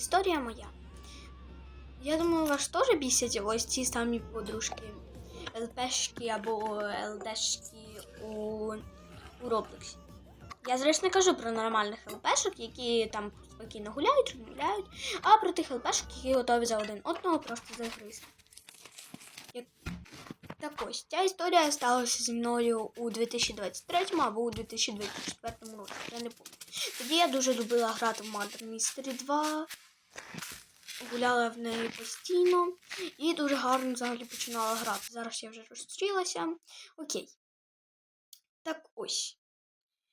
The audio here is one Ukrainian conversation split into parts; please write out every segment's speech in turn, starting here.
Історія моя. Я думаю, вас теж бісять ось ці самі подружки. ЛПшки або ЛДшки у, у Роблексі. Я зрештою не кажу про нормальних ЛПшок, які там спокійно гуляють, гуляють, а про тих ЛПшок, які готові за один одного просто загризти. Як... Так ось, ця історія сталася зі мною у 2023 або у 2024 році. Я не пам'ятаю. Тоді я дуже любила грати в Murder Mystery 2. Гуляла в неї постійно і дуже гарно взагалі починала грати. Зараз я вже розстрілася. Окей. Так ось.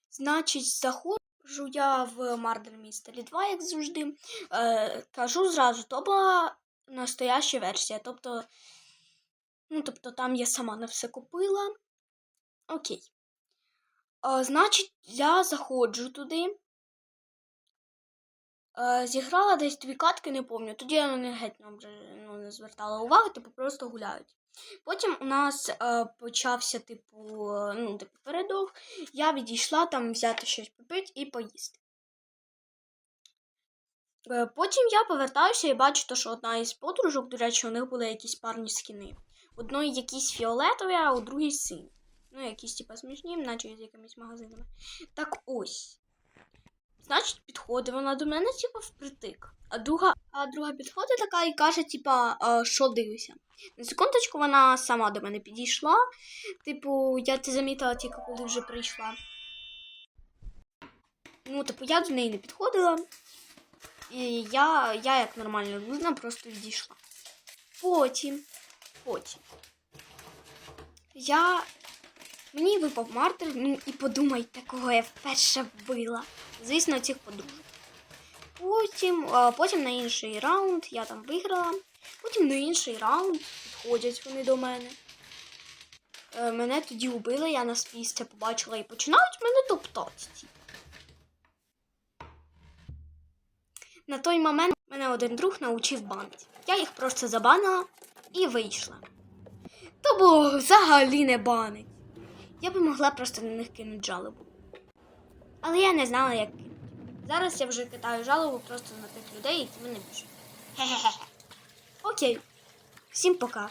Значить, заходжу я в Murder Mystery 2, як завжди. Е, кажу зразу, то була настояща версія. Тобто, ну, тобто там я сама не все купила. Окей. Е, значить, я заходжу туди. Е, Зіграла десь дві катки, не пам'ятаю. Тоді я них геть ну, не звертала уваги, типу просто гуляють. Потім у нас е, почався, типу, ну, типу, передох. Я відійшла там взяти щось попити і поїсти. Е, Потім я повертаюся і бачу, то, що одна із подружок, до речі, у них були якісь парні скіни. Одної якісь фіолетові, а у другій сині. Ну, якісь, типу, смішні, наче з якимись магазинами. Так ось. Значить, підходить вона до мене, типу, впритик. А друга, а друга підходить така і каже, типа, що дивишся? На секундочку вона сама до мене підійшла. Типу, я це замітила тільки коли вже прийшла. Ну, типу, я до неї не підходила. І я, я як нормальна людина, просто відійшла. Потім, потім. Я. Мені випав мартир, ну і подумайте, кого я вперше вбила. Звісно, цих подружок. Потім, а, потім на інший раунд я там виграла. Потім на інший раунд підходять вони до мене. Е, Мене тоді убили, я на спісці побачила і починають мене топтати. типу. На той момент мене один друг навчив банити. Я їх просто забанила і вийшла. То було взагалі не банить. Я би могла просто на них кинути жалобу. Але я не знала, як кинути. Зараз я вже кидаю жалобу просто на тих людей, які мене пишуть. Хе-хе-хе. Окей. Всім пока.